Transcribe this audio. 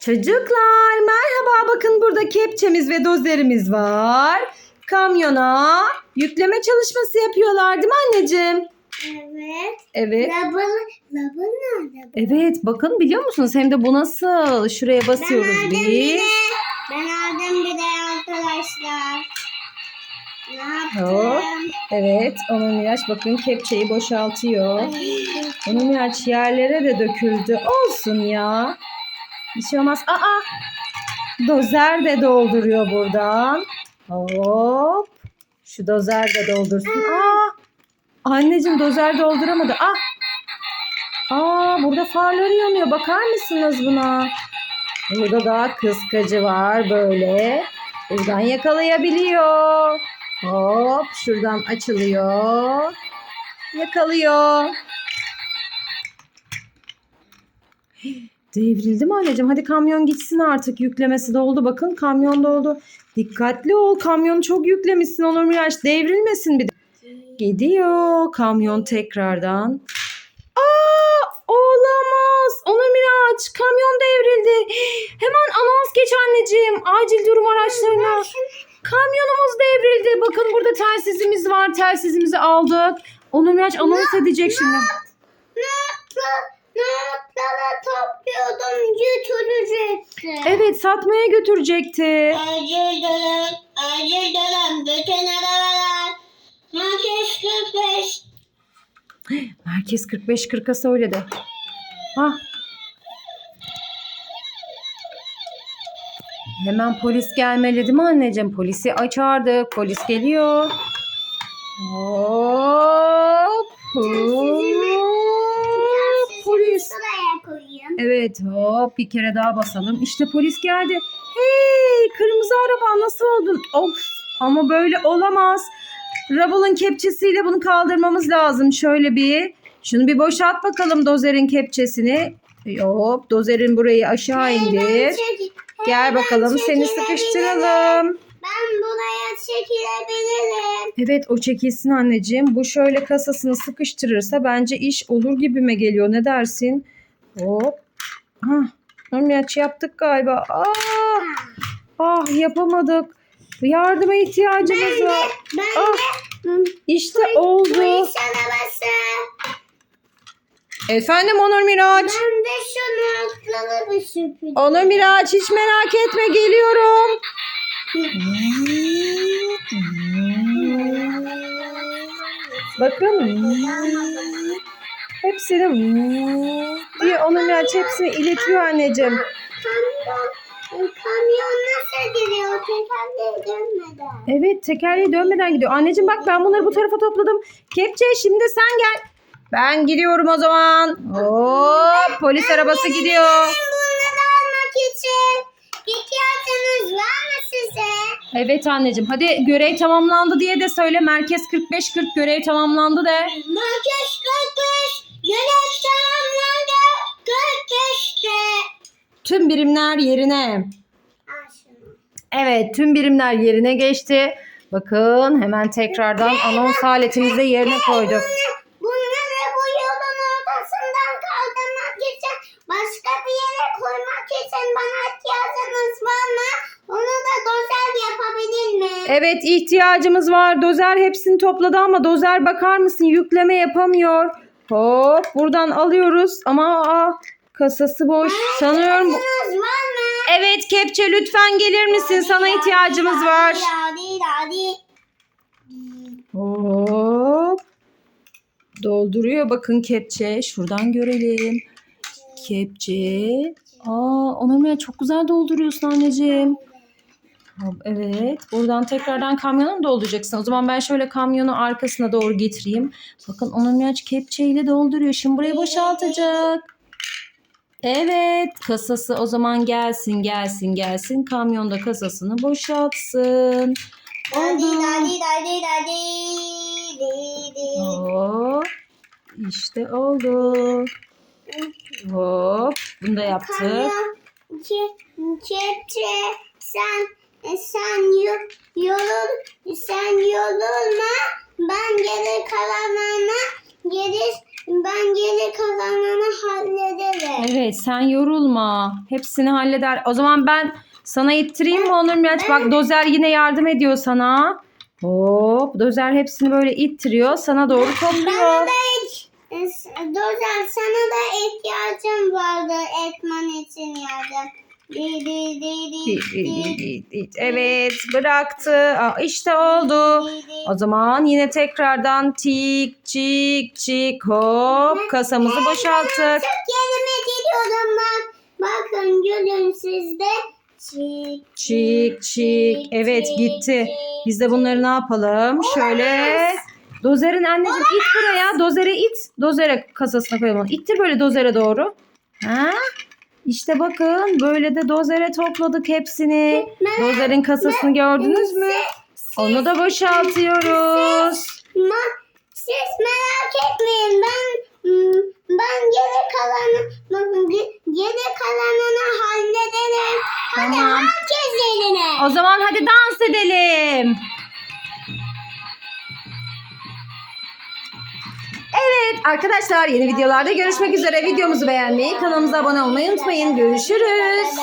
Çocuklar merhaba bakın burada kepçemiz ve dozerimiz var. Kamyona yükleme çalışması yapıyorlar değil mi anneciğim? Evet. Evet. Labın, labın nerede? Evet bakın biliyor musunuz hem de bu nasıl? Şuraya basıyoruz aldım biz. bile. Ben aldım bir de arkadaşlar. Ne Hop. yaptım? Evet onun Miraç bakın kepçeyi boşaltıyor. Onun Miraç yerlere de döküldü. Olsun ya. Bir şey olmaz. Aa! Dozer de dolduruyor buradan. Hop. Şu dozer de doldursun. Aa! Anneciğim dozer dolduramadı. Ah! Aa burada farları yanıyor. Bakar mısınız buna? Burada da kıskacı var böyle. Buradan yakalayabiliyor. Hop şuradan açılıyor. Yakalıyor. Devrildi mi anneciğim? Hadi kamyon gitsin artık. Yüklemesi doldu. Bakın kamyon doldu. Dikkatli ol. Kamyonu çok yüklemişsin Onur Miraç. Devrilmesin bir de. Gidiyor kamyon tekrardan. Aa, olamaz. Onur Miraç kamyon devrildi. Hemen anons geç anneciğim. Acil durum araçlarına. Kamyonumuz devrildi. Bakın burada telsizimiz var. Telsizimizi aldık. Onur Miraç anons edecek şimdi. Notla- Notlara topluyordum götürecekti. Evet satmaya götürecekti. Acil dönem, acil dönem, bütün arabalar. Herkes 45. Merkez 45-40'a söyledi. Ah. Hemen polis gelmeli değil mi anneciğim? Polisi açardık. Polis geliyor. Hop. Hop. Koyayım. Evet hop bir kere daha basalım. İşte polis geldi. Hey kırmızı araba nasıl oldun? Of ama böyle olamaz. Rubble'ın kepçesiyle bunu kaldırmamız lazım. Şöyle bir şunu bir boşalt bakalım dozerin kepçesini. Hop dozerin burayı aşağı indir. Çek- Gel Hey, bakalım ben seni sıkıştıralım. Ben buraya çekilebilirim. Evet o çekilsin anneciğim. Bu şöyle kasasını sıkıştırırsa bence iş olur gibime geliyor. Ne dersin? Hop. Hah. Ömyaç yaptık galiba. Ah. Ah yapamadık. Yardıma ihtiyacımız var. Ben Ah. de İşte oldu. polis arabası. Efendim Onur Miraç. Ben de şu notları bir süpüreyim. Onur Miraç hiç merak etme geliyorum. Bakın. Hepsini Onur Miraç hepsini iletiyor anneciğim. Kamyon, kamyon nasıl giriyor? Tekerleği dönmeden. Evet tekerleği dönmeden gidiyor. Anneciğim bak ben bunları bu tarafa topladım. Kepçe şimdi sen gel. Ben gidiyorum o zaman. Hop polis arabası gidiyor. Bunları almak için ihtiyacınız var mı size? Evet anneciğim hadi görev tamamlandı diye de söyle. Merkez 45-40 görev tamamlandı de. Merkez 45, yönet tamamlandı. 45'te. Tüm birimler yerine. Evet tüm birimler yerine geçti. Bakın hemen tekrardan anons aletimizi yerine koyduk. Bunları bu yolun ortasından kaldırmak için başka bir yere koymak için bana ihtiyacınız var mı? Onu da dozer yapabilir mi? Evet ihtiyacımız var. Dozer hepsini topladı ama dozer bakar mısın yükleme yapamıyor. Hop buradan alıyoruz ama aa, kasası boş. Sanıyorum? Evet kepçe lütfen gelir misin? Sana ihtiyacımız var. Hadi hadi. Hop. Dolduruyor bakın kepçe. Şuradan görelim. Kepçe. Aa, Onurmaya çok güzel dolduruyorsun anneciğim. Evet. Buradan tekrardan kamyona mı dolduracaksın? O zaman ben şöyle kamyonu arkasına doğru getireyim. Bakın Onurmaya kepçeyle dolduruyor. Şimdi burayı boşaltacak. Evet. Kasası o zaman gelsin gelsin gelsin. Kamyonda kasasını boşaltsın. Oldu. Hop. İşte oldu. Hop. Bunu da yaptık. Kamyon, ke- kepçe, sen sen yo- yorul sen yorulma. Ben geri kalanlarına geri ben geri kalanını hallederim. Evet sen yorulma. Hepsini halleder. O zaman ben sana ittireyim mi Onur Miraç? Bak Dozer yine yardım ediyor sana. Hop Dozer hepsini böyle ittiriyor. Sana doğru topluyor. hiç Dozer sana da ihtiyacım vardı etman için yardım. Evet bıraktı. İşte oldu. O zaman yine tekrardan tik çik çik hop kasamızı boşalttık. Çok yerime geliyorum bak. Bakın gülün sizde. Çik Çik çik. Evet gitti. Biz de bunları ne yapalım? Şöyle Dozer'in anneciğim it buraya. Dozer'e it. Dozer'e kasasına koyalım. İttir böyle dozer'e doğru. Ha? İşte bakın böyle de dozer'e topladık hepsini. Dozer'in kasasını gördünüz mü? Onu da boşaltıyoruz. Siz merak etmeyin ben hmm, ben geri kalanı geri kalanını hallederim. Hadi Tamam. herkes yerine. O zaman hadi dans edelim. Arkadaşlar yeni videolarda görüşmek üzere. Videomuzu beğenmeyi, kanalımıza abone olmayı unutmayın. Görüşürüz.